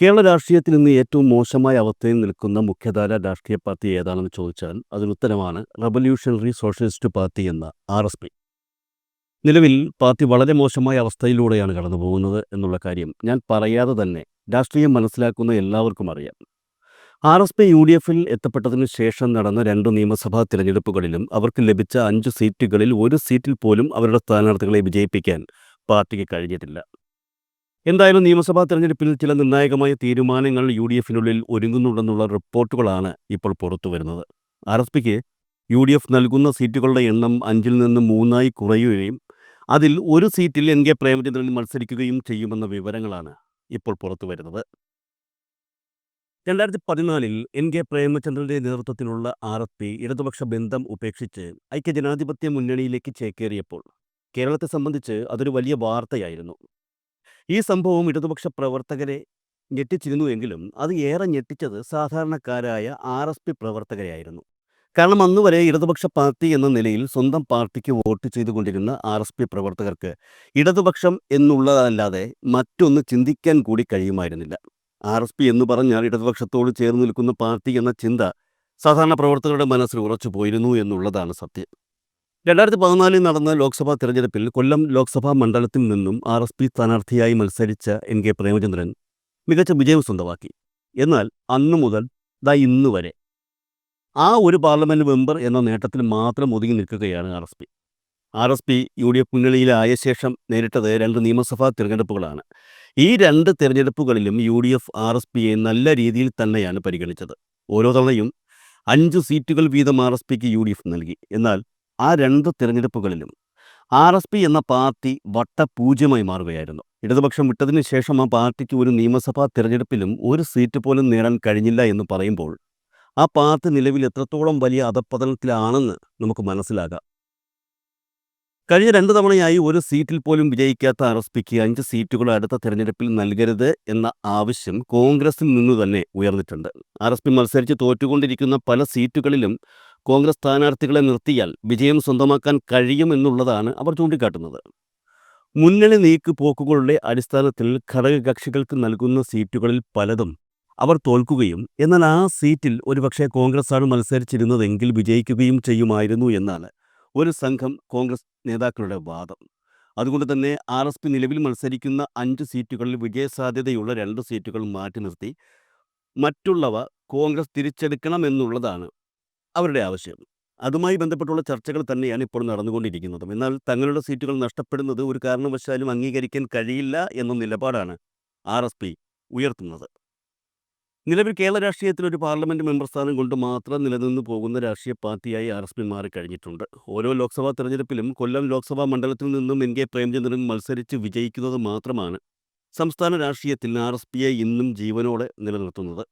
കേരള രാഷ്ട്രീയത്തിൽ ഇന്ന് ഏറ്റവും മോശമായ അവസ്ഥയിൽ നിൽക്കുന്ന മുഖ്യധാര രാഷ്ട്രീയ പാർട്ടി ഏതാണെന്ന് ചോദിച്ചാൽ അതിനുത്തരമാണ് റവല്യൂഷണറി സോഷ്യലിസ്റ്റ് പാർട്ടി എന്ന ആർ എസ് പി. നിലവിൽ പാർട്ടി വളരെ മോശമായ അവസ്ഥയിലൂടെയാണ് കടന്നു പോകുന്നത് എന്നുള്ള കാര്യം ഞാൻ പറയാതെ തന്നെ രാഷ്ട്രീയം മനസ്സിലാക്കുന്ന എല്ലാവർക്കും അറിയാം. R S P U D എഫിൽ എത്തപ്പെട്ടതിന് ശേഷം നടന്ന രണ്ട് നിയമസഭാ തിരഞ്ഞെടുപ്പുകളിലും അവർക്ക് ലഭിച്ച അഞ്ച് സീറ്റുകളിൽ ഒരു സീറ്റിൽ പോലും അവരുടെ സ്ഥാനാർത്ഥികളെ വിജയിപ്പിക്കാൻ പാർട്ടിക്ക് കഴിഞ്ഞിട്ടില്ല. എന്തായാലും നിയമസഭാ തെരഞ്ഞെടുപ്പിൽ ചില നിർണായകമായ തീരുമാനങ്ങൾ യു ഡി എഫിനുള്ളിൽ ഒരുങ്ങുന്നുണ്ടെന്നുള്ള റിപ്പോർട്ടുകളാണ് ഇപ്പോൾ പുറത്തു വരുന്നത്. ആർ എസ് പിക്ക് യു ഡി എഫ് നൽകുന്ന സീറ്റുകളുടെ എണ്ണം അഞ്ചിൽ നിന്ന് മൂന്നായി കുറയുകയും അതിൽ ഒരു സീറ്റിൽ എൻ കെ പ്രേമചന്ദ്രൻ മത്സരിക്കുകയും ചെയ്യുമെന്ന വിവരങ്ങളാണ് ഇപ്പോൾ പുറത്തു വരുന്നത്. രണ്ടായിരത്തി പതിനാലിൽ എൻ കെ പ്രേമചന്ദ്രന്റെ നേതൃത്വത്തിലുള്ള ആർ എസ് പി ഇടതുപക്ഷ ബന്ധം ഉപേക്ഷിച്ച് ഐക്യജനാധിപത്യ മുന്നണിയിലേക്ക് ചേക്കേറിയപ്പോൾ കേരളത്തെ സംബന്ധിച്ച് അതൊരു വലിയ വാർത്തയായിരുന്നു. ഈ സംഭവം ഇടതുപക്ഷ പ്രവർത്തകരെ ഞെട്ടിച്ചിരുന്നു എങ്കിലും അത് ഏറെ ഞെട്ടിച്ചത് സാധാരണക്കാരായ ആർ എസ് പി പ്രവർത്തകരെയായിരുന്നു. കാരണം അന്നുവരെ ഇടതുപക്ഷ പാർട്ടി എന്ന നിലയിൽ സ്വന്തം പാർട്ടിക്ക് വോട്ട് ചെയ്തുകൊണ്ടിരുന്ന ആർ എസ് പി പ്രവർത്തകർക്ക് ഇടതുപക്ഷം എന്നുള്ളതല്ലാതെ മറ്റൊന്ന് ചിന്തിക്കാൻ കൂടി കഴിയുമായിരുന്നില്ല. ആർ എസ് പി എന്ന് പറഞ്ഞാൽ ഇടതുപക്ഷത്തോട് ചേർന്ന് നിൽക്കുന്ന പാർട്ടി എന്ന ചിന്ത സാധാരണ പ്രവർത്തകരുടെ മനസ്സിൽ ഉറച്ചു പോയിരുന്നു എന്നുള്ളതാണ് സത്യം. രണ്ടായിരത്തി പതിനാലിൽ നടന്ന ലോക്സഭാ തെരഞ്ഞെടുപ്പിൽ കൊല്ലം ലോക്സഭാ മണ്ഡലത്തിൽ നിന്നും ആർ എസ് പി സ്ഥാനാർത്ഥിയായി മത്സരിച്ച എൻ കെ പ്രേമചന്ദ്രൻ മികച്ച വിജയം സ്വന്തമാക്കി. എന്നാൽ അന്നു മുതൽ ദ ഇന്ന് വരെ ആ ഒരു പാർലമെന്റ് മെമ്പർ എന്ന നേട്ടത്തിൽ മാത്രം ഒതുങ്ങി നിൽക്കുകയാണ് R S P. R S P U D F മുന്നണിയിലായ ശേഷം നേരിട്ടത് രണ്ട് നിയമസഭാ തിരഞ്ഞെടുപ്പുകളാണ്. ഈ രണ്ട് തിരഞ്ഞെടുപ്പുകളിലും U D F R S പിയെ നല്ല രീതിയിൽ തന്നെയാണ് പരിഗണിച്ചത്. ഓരോ തവണയും അഞ്ച് സീറ്റുകൾ വീതം ആർ എസ് പിക്ക് യു ഡി എഫ് നൽകി. എന്നാൽ ആ രണ്ട് തിരഞ്ഞെടുപ്പുകളിലും ആർ എസ് പി എന്ന പാർട്ടി വട്ടപൂജ്യമായി മാറുകയായിരുന്നു. ഇടതുപക്ഷം വിട്ടതിന് ശേഷം ആ പാർട്ടിക്ക് ഒരു നിയമസഭാ തിരഞ്ഞെടുപ്പിലും ഒരു സീറ്റ് പോലും നേടാൻ കഴിഞ്ഞില്ല എന്ന് പറയുമ്പോൾ ആ പാർട്ടി നിലവിൽ എത്രത്തോളം വലിയ അധപ്പതനത്തിലാണെന്ന് നമുക്ക് മനസ്സിലാകാം. കഴിഞ്ഞ രണ്ട് തവണയായി ഒരു സീറ്റിൽ പോലും വിജയിക്കാത്ത ആർ എസ് പിക്ക് അഞ്ച് സീറ്റുകൾ അടുത്ത തിരഞ്ഞെടുപ്പിൽ നൽകരുത് എന്ന ആവശ്യം കോൺഗ്രസിൽ നിന്ന് തന്നെ ഉയർന്നിട്ടുണ്ട്. ആർ എസ് പി മത്സരിച്ച് തോറ്റുകൊണ്ടിരിക്കുന്ന പല സീറ്റുകളിലും കോൺഗ്രസ് സ്ഥാനാർത്ഥികളെ നിർത്തിയാൽ വിജയം സ്വന്തമാക്കാൻ കഴിയുമെന്നുള്ളതാണ് അവർ ചൂണ്ടിക്കാട്ടുന്നത്. മുന്നണി നീക്ക് നീക്കുപോക്കുകളുടെ അടിസ്ഥാനത്തിൽ ഘടകകക്ഷികൾക്ക് നൽകുന്ന സീറ്റുകളിൽ പലതും അവർ തോൽക്കുകയും എന്നാൽ ആ സീറ്റിൽ ഒരുപക്ഷെ കോൺഗ്രസ്സാണ് മത്സരിച്ചിരുന്നതെങ്കിൽ വിജയിക്കുകയും ചെയ്യുമായിരുന്നു എന്നാണ് ഒരു സംഘം കോൺഗ്രസ് നേതാക്കളുടെ വാദം. അതുകൊണ്ട് തന്നെ ആർ എസ് പി നിലവിൽ മത്സരിക്കുന്ന അഞ്ച് സീറ്റുകളിൽ വിജയസാധ്യതയുള്ള രണ്ട് സീറ്റുകൾ മാറ്റി നിർത്തി. മറ്റുള്ളവ കോൺഗ്രസ് തിരിച്ചെടുക്കണമെന്നുള്ളതാണ് അവരുടെ ആവശ്യം. അതുമായി ബന്ധപ്പെട്ടുള്ള ചർച്ചകൾ തന്നെയാണ് ഇപ്പോൾ നടന്നുകൊണ്ടിരിക്കുന്നത്. എന്നാൽ തങ്ങളുടെ സീറ്റുകൾ നഷ്ടപ്പെടുന്നത് ഒരു കാരണവശാലും അംഗീകരിക്കാൻ കഴിയില്ല എന്ന നിലപാടാണ് ആർ എസ് പി ഉയർത്തുന്നത്. നിലവിൽ കേരള രാഷ്ട്രീയത്തിൽ ഒരു പാർലമെന്റ് മെമ്പർ സ്ഥാനം കൊണ്ട് മാത്രം നിലനിന്ന് പോകുന്ന രാഷ്ട്രീയ പാർട്ടിയായി ആർ എസ് പി മാറിക്കഴിഞ്ഞിട്ടുണ്ട് ഓരോ ലോക്സഭാ തെരഞ്ഞെടുപ്പിലും കൊല്ലം ലോക്സഭാ മണ്ഡലത്തിൽ നിന്നും എൻ കെ പ്രേംചന്ദ്രൻ മത്സരിച്ച് വിജയിക്കുന്നത് മാത്രമാണ് സംസ്ഥാന രാഷ്ട്രീയത്തിൽ ആർ എസ് പിയെ ഇന്നും ജീവനോടെ നിലനിർത്തുന്നത്.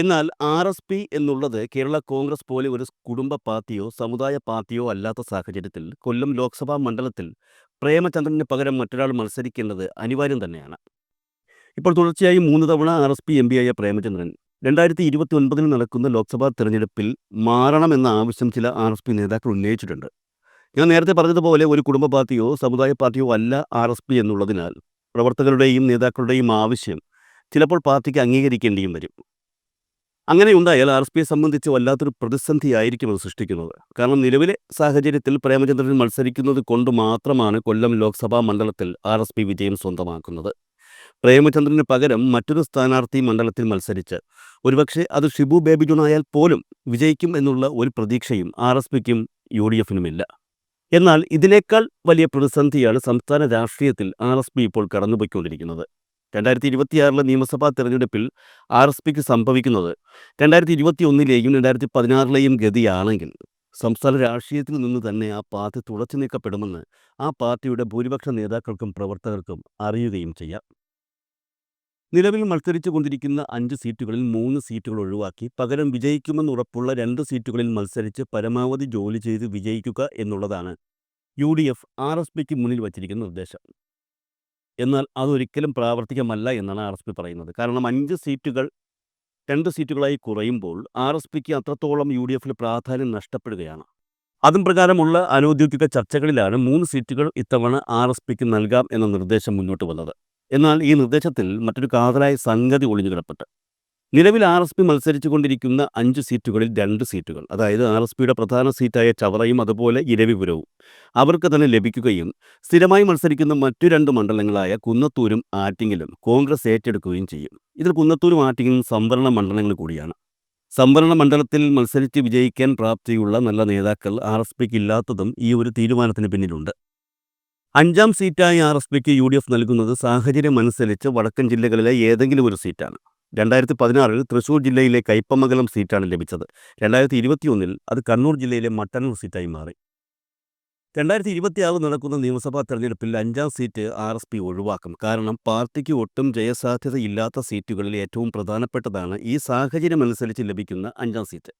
എന്നാൽ ആർ എസ് പി എന്നുള്ളത് കേരള കോൺഗ്രസ് പോലെ ഒരു കുടുംബ പാർട്ടിയോ സമുദായ പാർട്ടിയോ അല്ലാത്ത സാഹചര്യത്തിൽ കൊല്ലം ലോക്സഭാ മണ്ഡലത്തിൽ പ്രേമചന്ദ്രന് പകരം മറ്റൊരാൾ മത്സരിക്കേണ്ടത് അനിവാര്യം തന്നെയാണ്. ഇപ്പോൾ തുടർച്ചയായി മൂന്ന് തവണ ആർ എസ് പി എം പിയായ പ്രേമചന്ദ്രൻ രണ്ടായിരത്തി ഇരുപത്തി ഒൻപതിൽ നടക്കുന്ന ലോക്സഭാ തെരഞ്ഞെടുപ്പിൽ മാറണമെന്ന ആവശ്യം ചില ആർ എസ് പി നേതാക്കൾ ഉന്നയിച്ചിട്ടുണ്ട്. ഞാൻ നേരത്തെ പറഞ്ഞതുപോലെ ഒരു കുടുംബ പാർട്ടിയോ സമുദായ പാർട്ടിയോ അല്ല ആർ എസ് പി എന്നുള്ളതിനാൽ പ്രവർത്തകരുടെയും നേതാക്കളുടെയും ആവശ്യം ചിലപ്പോൾ പാർട്ടിക്ക് അംഗീകരിക്കേണ്ടിയും വരും. അങ്ങനെ ഉണ്ടായാൽ ആർ എസ് പിയെ സംബന്ധിച്ച് വല്ലാത്തൊരു പ്രതിസന്ധിയായിരിക്കും അത് സൃഷ്ടിക്കുന്നത്. കാരണം നിലവിലെ സാഹചര്യത്തിൽ പ്രേമചന്ദ്രൻ മത്സരിക്കുന്നത് കൊണ്ട് മാത്രമാണ് കൊല്ലം ലോക്സഭാ മണ്ഡലത്തിൽ ആർ എസ് പി വിജയം സ്വന്തമാക്കുന്നത്. പ്രേമചന്ദ്രന് പകരം മറ്റൊരു സ്ഥാനാർത്ഥി മണ്ഡലത്തിൽ മത്സരിച്ച് ഒരുപക്ഷെ അത് ഷിബു ബേബി ജോൺ പോലും വിജയിക്കും എന്നുള്ള ഒരു പ്രതീക്ഷയും ആർ എസ് പിക്കും യു ഡി എഫിനുമില്ല. എന്നാൽ ഇതിനേക്കാൾ വലിയ പ്രതിസന്ധിയാണ് സംസ്ഥാന രാഷ്ട്രീയത്തിൽ ആർ എസ് പി ഇപ്പോൾ കടന്നുപോയിക്കൊണ്ടിരിക്കുന്നത്. രണ്ടായിരത്തി ഇരുപത്തിയാറിലെ നിയമസഭാ തെരഞ്ഞെടുപ്പിൽ ആർ എസ് പിക്ക് സംഭവിക്കുന്നത് രണ്ടായിരത്തി ഇരുപത്തി ഒന്നിലെയും രണ്ടായിരത്തി പതിനാറിലെയും ഗതിയാണെങ്കിൽ സംസ്ഥാന രാഷ്ട്രീയത്തിൽ നിന്ന് തന്നെ ആ പാർട്ടി തുടച്ചു നീക്കപ്പെടുമെന്ന് ആ പാർട്ടിയുടെ ഭൂരിപക്ഷ നേതാക്കൾക്കും പ്രവർത്തകർക്കും അറിയുകയും ചെയ്യാം. നിലവിൽ മത്സരിച്ചു കൊണ്ടിരിക്കുന്ന അഞ്ച് സീറ്റുകളിൽ മൂന്ന് സീറ്റുകൾ ഒഴിവാക്കി പകരം വിജയിക്കുമെന്ന് ഉറപ്പുള്ള രണ്ട് സീറ്റുകളിൽ മത്സരിച്ച് പരമാവധി ജോലി ചെയ്ത് വിജയിക്കുക എന്നുള്ളതാണ് U D F R S പിക്ക് മുന്നിൽ വച്ചിരിക്കുന്ന നിർദ്ദേശം. എന്നാൽ അതൊരിക്കലും പ്രാവർത്തികമല്ല എന്നാണ് ആർ എസ് പി പറയുന്നത്. കാരണം അഞ്ച് സീറ്റുകൾ രണ്ട് സീറ്റുകളായി കുറയുമ്പോൾ ആർ എസ് പിക്ക് അത്രത്തോളം യു ഡി എഫിൽ പ്രാധാന്യം നഷ്ടപ്പെടുകയാണ്. അതും പ്രകാരമുള്ള അനൗദ്യോഗിക ചർച്ചകളിലാണ് മൂന്ന് സീറ്റുകൾ ഇത്തവണ ആർ എസ് പിക്ക് നൽകാം എന്ന നിർദ്ദേശം മുന്നോട്ട് വന്നത്. എന്നാൽ ഈ നിർദ്ദേശത്തിൽ മറ്റൊരു കാതലായ സംഗതി ഒളിഞ്ഞു നിലവിൽ ആർ എസ് പി മത്സരിച്ചു കൊണ്ടിരിക്കുന്ന അഞ്ച് സീറ്റുകളിൽ രണ്ട് സീറ്റുകൾ അതായത് ആർ എസ് പിയുടെ പ്രധാന സീറ്റായ ചവറയും അതുപോലെ ഇരവിപുരവും അവർക്ക് തന്നെ ലഭിക്കുകയും സ്ഥിരമായി മത്സരിക്കുന്ന മറ്റു രണ്ട് മണ്ഡലങ്ങളായ കുന്നത്തൂരും ആറ്റിങ്ങിലും കോൺഗ്രസ് ഏറ്റെടുക്കുകയും ചെയ്യും. ഇതിൽ കുന്നത്തൂരും ആറ്റിങ്ങിലും സംവരണ മണ്ഡലങ്ങൾ കൂടിയാണ്. സംവരണ മണ്ഡലത്തിൽ മത്സരിച്ച് വിജയിക്കാൻ പ്രാപ്തിയുള്ള നല്ല നേതാക്കൾ ആർ എസ് പിക്ക് ഇല്ലാത്തതും ഈ ഒരു തീരുമാനത്തിന് പിന്നിലുണ്ട്. അഞ്ചാം സീറ്റായി ആർ എസ് പിക്ക് യു ഡി എഫ് നൽകുന്നത് സാഹചര്യമനുസരിച്ച് വടക്കൻ ജില്ലകളിലെ ഏതെങ്കിലും ഒരു സീറ്റാണ്. രണ്ടായിരത്തി പതിനാറിൽ തൃശൂർ ജില്ലയിലെ കയ്പമംഗലം സീറ്റാണ് ലഭിച്ചത്. രണ്ടായിരത്തി ഇരുപത്തിയൊന്നിൽ അത് കണ്ണൂർ ജില്ലയിലെ മട്ടന്നൂർ സീറ്റായി മാറി. രണ്ടായിരത്തി ഇരുപത്തിയാറ് നടക്കുന്ന നിയമസഭാ തെരഞ്ഞെടുപ്പിൽ അഞ്ചാം സീറ്റ് ആർ എസ് പി ഒഴിവാക്കും. കാരണം പാർട്ടിക്ക് ഒട്ടും ജയസാധ്യതയില്ലാത്ത സീറ്റുകളിൽ ഏറ്റവും പ്രധാനപ്പെട്ടതാണ് ഈ സാഹചര്യമനുസരിച്ച് ലഭിക്കുന്ന അഞ്ചാം സീറ്റ്.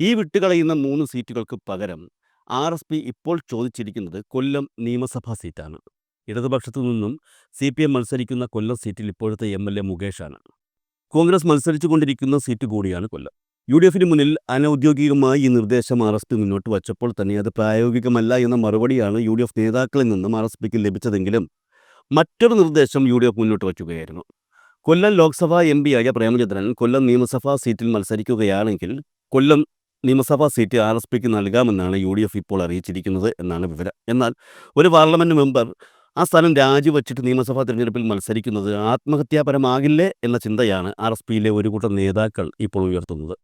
ഈ വിട്ടുകളയുന്ന മൂന്ന് സീറ്റുകൾക്ക് പകരം ആർ എസ് പി ഇപ്പോൾ ചോദിച്ചിരിക്കുന്നത് കൊല്ലം നിയമസഭാ സീറ്റാണ്. ഇടതുപക്ഷത്തു നിന്നും സി പി എം മത്സരിക്കുന്ന കൊല്ലം സീറ്റിൽ ഇപ്പോഴത്തെ എം എൽ എ മുകേഷാണ്. കോൺഗ്രസ് മത്സരിച്ചു കൊണ്ടിരിക്കുന്ന സീറ്റ് കൂടിയാണ് കൊല്ലം. യു ഡി എഫിന് മുന്നിൽ അനൌദ്യോഗികമായി ഈ നിർദ്ദേശം ആർ എസ് പി മുന്നോട്ട് വച്ചപ്പോൾ തന്നെ അത് പ്രായോഗികമല്ല എന്ന മറുപടിയാണ് യു ഡി എഫ് നേതാക്കളിൽ നിന്നും ആർ എസ് പിക്ക് ലഭിച്ചതെങ്കിലും മറ്റൊരു നിർദ്ദേശം യു ഡി എഫ് മുന്നോട്ട് വയ്ക്കുകയായിരുന്നു. കൊല്ലം ലോക്സഭാ എം ആയ പ്രേമചന്ദ്രൻ കൊല്ലം നിയമസഭാ സീറ്റിൽ മത്സരിക്കുകയാണെങ്കിൽ കൊല്ലം നിയമസഭാ സീറ്റ് ആർ എസ് പിക്ക് നൽകാമെന്നാണ് യു ഡി എഫ് ഇപ്പോൾ അറിയിച്ചിരിക്കുന്നത് എന്നാണ് വിവരം. എന്നാൽ ഒരു പാർലമെന്റ് മെമ്പർ ആ സ്ഥാനം രാജിവെച്ചിട്ട് നിയമസഭാ തിരഞ്ഞെടുപ്പിൽ മത്സരിക്കുന്നത് ആത്മഹത്യാപരമാകില്ലേ എന്ന ചിന്തയാണ് ആർ എസ് പിയിലെ ഒരു കൂട്ടം നേതാക്കൾ ഇപ്പോൾ ഉയർത്തുന്നത്.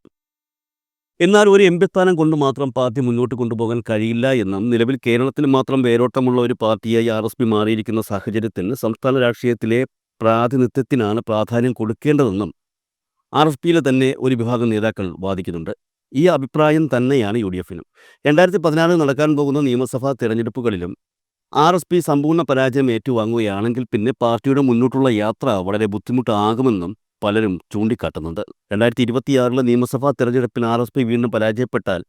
എന്നാൽ ഒരു എം പി സ്ഥാനം കൊണ്ട് മാത്രം പാർട്ടി മുന്നോട്ട് കൊണ്ടുപോകാൻ കഴിയില്ല എന്നും നിലവിൽ കേരളത്തിൽ മാത്രം വേരോട്ടമുള്ള ഒരു പാർട്ടിയായി ആർ എസ് പി മാറിയിരിക്കുന്ന സാഹചര്യത്തിൽ സംസ്ഥാന രാഷ്ട്രീയത്തിലെ പ്രാതിനിധ്യത്തിനാണ് പ്രാധാന്യം കൊടുക്കേണ്ടതെന്നും ആർ എസ് പിയിലെ തന്നെ ഒരു വിഭാഗം നേതാക്കൾ വാദിക്കുന്നുണ്ട്. ഈ അഭിപ്രായം തന്നെയാണ് യു ഡി എഫിനും. രണ്ടായിരത്തി പതിനാറിൽ നടക്കാൻ പോകുന്ന നിയമസഭാ തെരഞ്ഞെടുപ്പുകളിലും ആർ എസ് പി സമ്പൂർണ പരാജയം ഏറ്റുവാങ്ങുകയാണെങ്കിൽ പിന്നെ പാർട്ടിയുടെ മുന്നോട്ടുള്ള യാത്ര വളരെ ബുദ്ധിമുട്ടാകുമെന്നും പലരും ചൂണ്ടിക്കാട്ടുന്നുണ്ട്. രണ്ടായിരത്തി ഇരുപത്തിയാറിലെ നിയമസഭാ തെരഞ്ഞെടുപ്പിൽ ആർ എസ് പി വീണ്ടും പരാജയപ്പെട്ടാൽ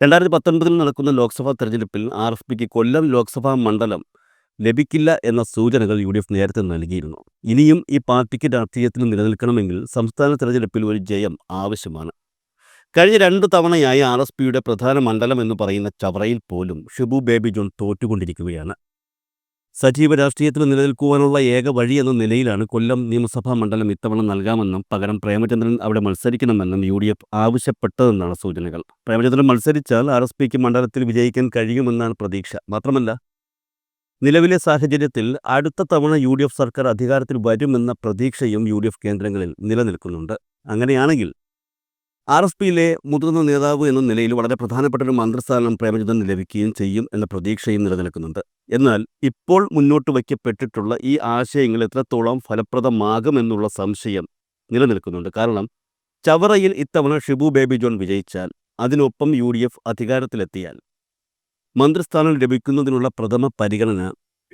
രണ്ടായിരത്തി പത്തൊൻപതിൽ നടക്കുന്ന ലോക്സഭാ തെരഞ്ഞെടുപ്പിൽ ആർ എസ് പിക്ക് കൊല്ലം ലോക്സഭാ മണ്ഡലം ലഭിക്കില്ല എന്ന സൂചനകൾ യു ഡി എഫ് നേരത്തെ നൽകിയിരുന്നു. ഇനിയും ഈ പാർട്ടിക്ക് രാഷ്ട്രീയത്തിൽ നിലനിൽക്കണമെങ്കിൽ സംസ്ഥാന തെരഞ്ഞെടുപ്പിൽ ഒരു ജയം ആവശ്യമാണ്. കഴിഞ്ഞ രണ്ട് തവണയായി ആർ എസ് പിയുടെ പ്രധാന മണ്ഡലം എന്ന് പറയുന്ന ചവറയിൽ പോലും ഷിബു ബേബി ജോൺ തോറ്റുകൊണ്ടിരിക്കുകയാണ്. സജീവ രാഷ്ട്രീയത്തിന് നിലനിൽക്കുവാനുള്ള ഏക വഴി എന്ന നിലയിലാണ് കൊല്ലം നിയമസഭാ മണ്ഡലം ഇത്തവണ നൽകാമെന്നും പകരം പ്രേമചന്ദ്രൻ അവിടെ മത്സരിക്കണമെന്നും യു ഡി എഫ് ആവശ്യപ്പെട്ടതെന്നാണ് സൂചനകൾ. പ്രേമചന്ദ്രൻ മത്സരിച്ചാൽ ആർ എസ് പിക്ക് മണ്ഡലത്തിൽ വിജയിക്കാൻ കഴിയുമെന്നാണ് പ്രതീക്ഷ. മാത്രമല്ല നിലവിലെ സാഹചര്യത്തിൽ അടുത്ത തവണ യു ഡി എഫ് സർക്കാർ അധികാരത്തിൽ വരുമെന്ന പ്രതീക്ഷയും യു ഡി എഫ് കേന്ദ്രങ്ങളിൽ നിലനിൽക്കുന്നുണ്ട്. അങ്ങനെയാണെങ്കിൽ ആർ എസ് പിയിലെ മുതിർന്ന നേതാവ് എന്ന നിലയിൽ വളരെ പ്രധാനപ്പെട്ട ഒരു മന്ത്രിസ്ഥാനം പ്രേമചന്ദ്രന് ലഭിക്കുകയും ചെയ്യും എന്ന പ്രതീക്ഷയും നിലനിൽക്കുന്നുണ്ട്. എന്നാൽ ഇപ്പോൾ മുന്നോട്ട് വയ്ക്കപ്പെട്ടിട്ടുള്ള ഈ ആശയങ്ങൾ എത്രത്തോളം ഫലപ്രദമാകും എന്നുള്ള സംശയം നിലനിൽക്കുന്നുണ്ട്. കാരണം ചവറയിൽ ഇത്തവണ ഷിബു ബേബി ജോൺ വിജയിച്ചാൽ അതിനൊപ്പം യു ഡി എഫ് അധികാരത്തിലെത്തിയാൽ മന്ത്രിസ്ഥാനം ലഭിക്കുന്നതിനുള്ള പ്രഥമ പരിഗണന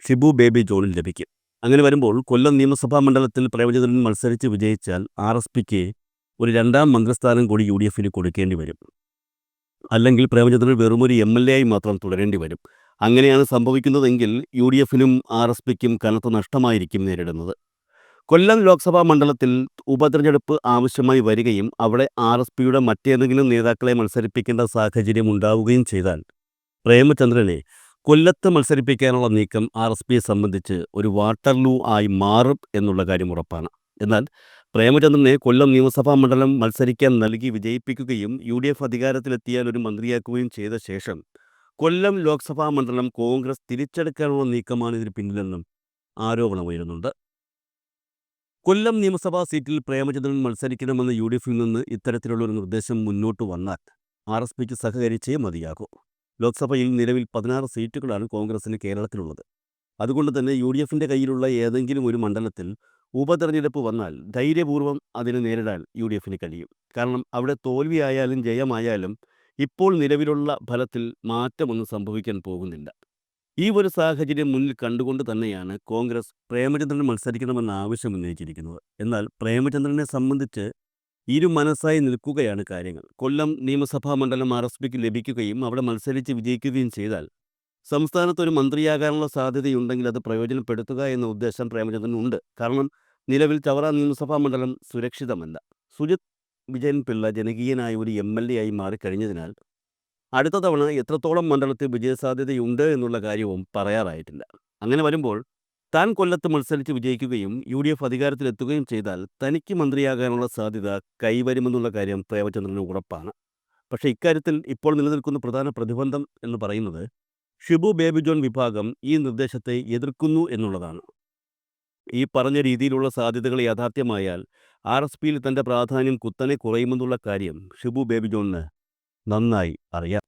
ഷിബു ബേബി ജോണിൽ ലഭിക്കും. അങ്ങനെ വരുമ്പോൾ കൊല്ലം നിയമസഭാ മണ്ഡലത്തിൽ പ്രേമചന്ദ്രൻ മത്സരിച്ച് വിജയിച്ചാൽ ആർ എസ് പിക്ക് ഒരു രണ്ടാം മന്ത്രിസ്ഥാനം കൂടി യു ഡി എഫിന് കൊടുക്കേണ്ടി വരും. അല്ലെങ്കിൽ പ്രേമചന്ദ്രൻ വെറുമൊരു എം എൽ എ ആയി മാത്രം തുടരേണ്ടി വരും. അങ്ങനെയാണ് സംഭവിക്കുന്നതെങ്കിൽ യു ഡി എഫിനും ആർ എസ് പിക്കും കനത്ത നഷ്ടമായിരിക്കും നേരിടുന്നത്. കൊല്ലം ലോക്സഭാ മണ്ഡലത്തിൽ ഉപതെരഞ്ഞെടുപ്പ് ആവശ്യമായി വരികയും അവിടെ ആർ എസ് പിയുടെ മറ്റേതെങ്കിലും നേതാക്കളെ മത്സരിപ്പിക്കേണ്ട സാഹചര്യം ഉണ്ടാവുകയും ചെയ്താൽ പ്രേമചന്ദ്രനെ കൊല്ലത്ത് മത്സരിപ്പിക്കാനുള്ള നീക്കം ആർ എസ് പിയെ സംബന്ധിച്ച് ഒരു വാട്ടർലൂ ആയി മാറും എന്നുള്ള കാര്യം ഉറപ്പാണ്. എന്നാൽ പ്രേമചന്ദ്രനെ കൊല്ലം നിയമസഭാ മണ്ഡലം മത്സരിക്കാൻ നൽകി വിജയിപ്പിക്കുകയും യു ഡി എഫ് അധികാരത്തിലെത്തിയാൽ ഒരു മന്ത്രിയാക്കുകയും ചെയ്ത ശേഷം കൊല്ലം ലോക്സഭാ മണ്ഡലം കോൺഗ്രസ് തിരിച്ചെടുക്കാനുള്ള നീക്കമാണ് ഇതിന് പിന്നിലെന്നും ആരോപണമുയരുന്നുണ്ട്. കൊല്ലം നിയമസഭാ സീറ്റിൽ പ്രേമചന്ദ്രൻ മത്സരിക്കണമെന്ന് യു ഡി എഫിൽ നിന്ന് ഇത്തരത്തിലുള്ള ഒരു നിർദ്ദേശം മുന്നോട്ട് വന്നാൽ ആർ എസ് പിക്ക് സഹകരിച്ചേ മതിയാകൂ. ലോക്സഭയിൽ നിലവിൽ പതിനാറ് സീറ്റുകളാണ് കോൺഗ്രസിന് കേരളത്തിലുള്ളത്. അതുകൊണ്ട് തന്നെ യു ഡി എഫിന്റെ കയ്യിലുള്ള ഏതെങ്കിലും ഒരു മണ്ഡലത്തിൽ ഉപതെരഞ്ഞെടുപ്പ് വന്നാൽ ധൈര്യപൂർവം അതിനെ നേരിടാൻ യു ഡി എഫിന് കഴിയും. കാരണം അവിടെ തോൽവിയായാലും ജയമായാലും ഇപ്പോൾ നിലവിലുള്ള ഫലത്തിൽ മാറ്റമൊന്നും സംഭവിക്കാൻ പോകുന്നില്ല. ഈ ഒരു സാഹചര്യം മുന്നിൽ കണ്ടുകൊണ്ട് തന്നെയാണ് കോൺഗ്രസ് പ്രേമചന്ദ്രൻ മത്സരിക്കണമെന്ന ആവശ്യം ഉന്നയിച്ചിരിക്കുന്നത്. എന്നാൽ പ്രേമചന്ദ്രനെ സംബന്ധിച്ച് ഇരു മനസ്സായി നിൽക്കുകയാണ് കാര്യങ്ങൾ. കൊല്ലം നിയമസഭാ മണ്ഡലം ആർ എസ് പിക്ക് ലഭിക്കുകയും അവിടെ മത്സരിച്ച് വിജയിക്കുകയും ചെയ്താൽ സംസ്ഥാനത്ത് ഒരു മന്ത്രിയാകാനുള്ള സാധ്യതയുണ്ടെങ്കിൽ അത് പ്രയോജനപ്പെടുത്തുക എന്ന ഉദ്ദേശം പ്രേമചന്ദ്രനുണ്ട് കാരണം നിലവിൽ ചവറ നിയമസഭാ മണ്ഡലം സുരക്ഷിതമല്ല. സുജിത് വിജയൻ പിള്ള ജനകീയനായ ഒരു എം എൽ എ ആയി മാറിക്കഴിഞ്ഞതിനാൽ അടുത്ത തവണ എത്രത്തോളം മണ്ഡലത്തിൽ വിജയസാധ്യതയുണ്ട് എന്നുള്ള കാര്യവും പറയാറായിട്ടില്ല. അങ്ങനെ വരുമ്പോൾ താൻ കൊല്ലത്ത് മത്സരിച്ച് വിജയിക്കുകയും യു ഡി എഫ് അധികാരത്തിലെത്തുകയും ചെയ്താൽ തനിക്ക് മന്ത്രിയാകാനുള്ള സാധ്യത കൈവരുമെന്നുള്ള കാര്യം പ്രേമചന്ദ്രന് ഉറപ്പാണ്. പക്ഷേ ഇക്കാര്യത്തിൽ ഇപ്പോൾ നിലനിൽക്കുന്ന പ്രധാന പ്രതിബന്ധം എന്ന് പറയുന്നത് ഷിബു ബേബി ജോൺ വിഭാഗം ഈ നിർദ്ദേശത്തെ എതിർക്കുന്നു എന്നുള്ളതാണ്. ഈ പറഞ്ഞ രീതിയിലുള്ള സാധ്യതകൾ യാഥാർത്ഥ്യമായാൽ ആർ എസ് പിയിൽ തന്റെ പ്രാധാന്യം കുത്തനെ കുറയുമെന്നുള്ള കാര്യം ഷിബു ബേബി ജോണിന് നന്നായി അറിയാം.